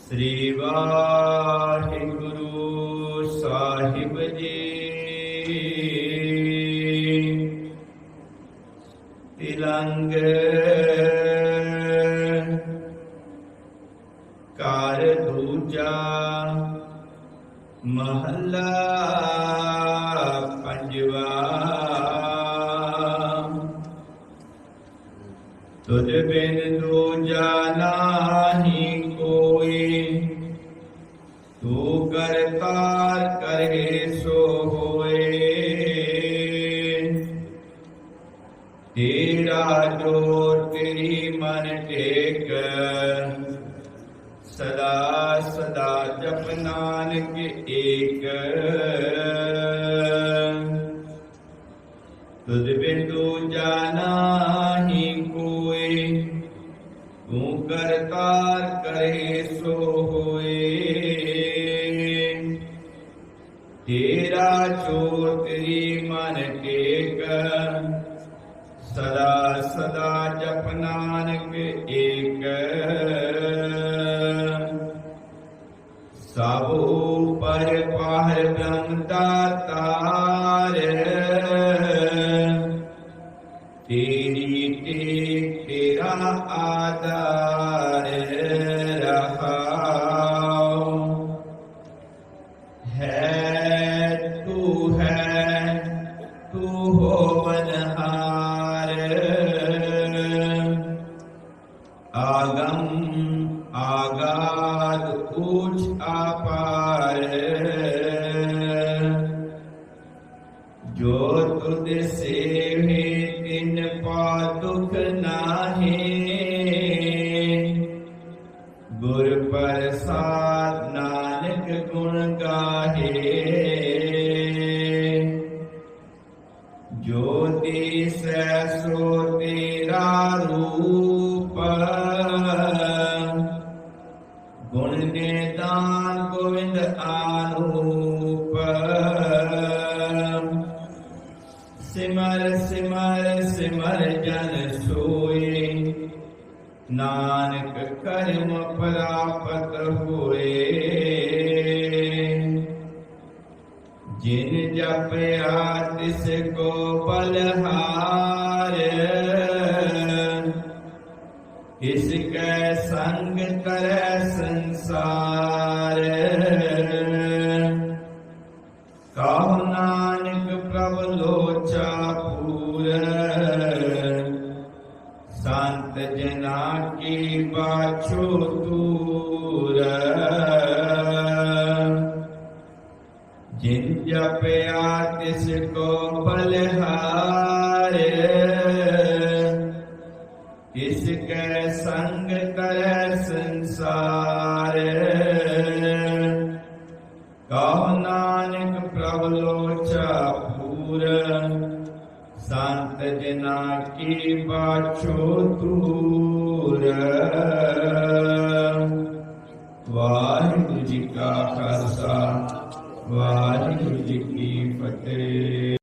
ਸ੍ਰੀ ਵਾਹਿਗੁਰੂ ਸਾਹਿਬ ਜੀ ਤਿਲੰਗ ਕਾਰ ਦੂਜਾ ਮਹੱਲਾ तुझ बिन दूजा नाही कोई। तू करतार करे सो होए। तेरा जो तेरी मन टेक। सदा सदा जप नानक एक। तुझ बिन दूजा नाही करतार करे सो होए। तेरा चोर तेरी मन के कर। सदा सदा जप नानक एक। सब पर पार ब्रह्म तार। तेरी टेक तेरा आदा हो मनहार आगम आगाद ऊंच आपार। जो तुद से तिन पा दुख नाहे। गुर प्रसाद नानक गुण गाहे। ਜੋ ਦਿਸੈ ਸੋ ਤੇਰਾ ਰੂਪ ਗੁਣ ਨਿਦਾਨ ਗੋਵਿੰਦ ਆਨੂਪ ਸਿਮਰ ਸਿਮਰ ਸਿਮਰ ਜਨ ਸੋਏ ਨਾਨਕ ਕਰਮ ਪ੍ਰਾਪਤ ਹੋਏ जिन जप जपया तिसको बलहार इसके संग कर संसार। कहो नानक प्रभु लोचा पूर, संत जना की बाछो दूर। ਜਪਿਆ ਤਿਸ ਕੋ ਬਲਿਹਾਰੇ ਕਿਸ ਕੈ ਸੰਗ ਕਰੈ ਸੰਸਾਰ। ਕਹ ਨਾਨਕ ਪ੍ਰਭ ਲੋਚਾ ਪੂਰ ਸੰਤ ਜਨਾ ਕੀ ਬਾਛੋ ਦੂਰ ਵਾਹਿਗੁਰੂ ਜੀ ਕਾ ਖਾਲਸਾ। वाहिगुरु जी की फतेह।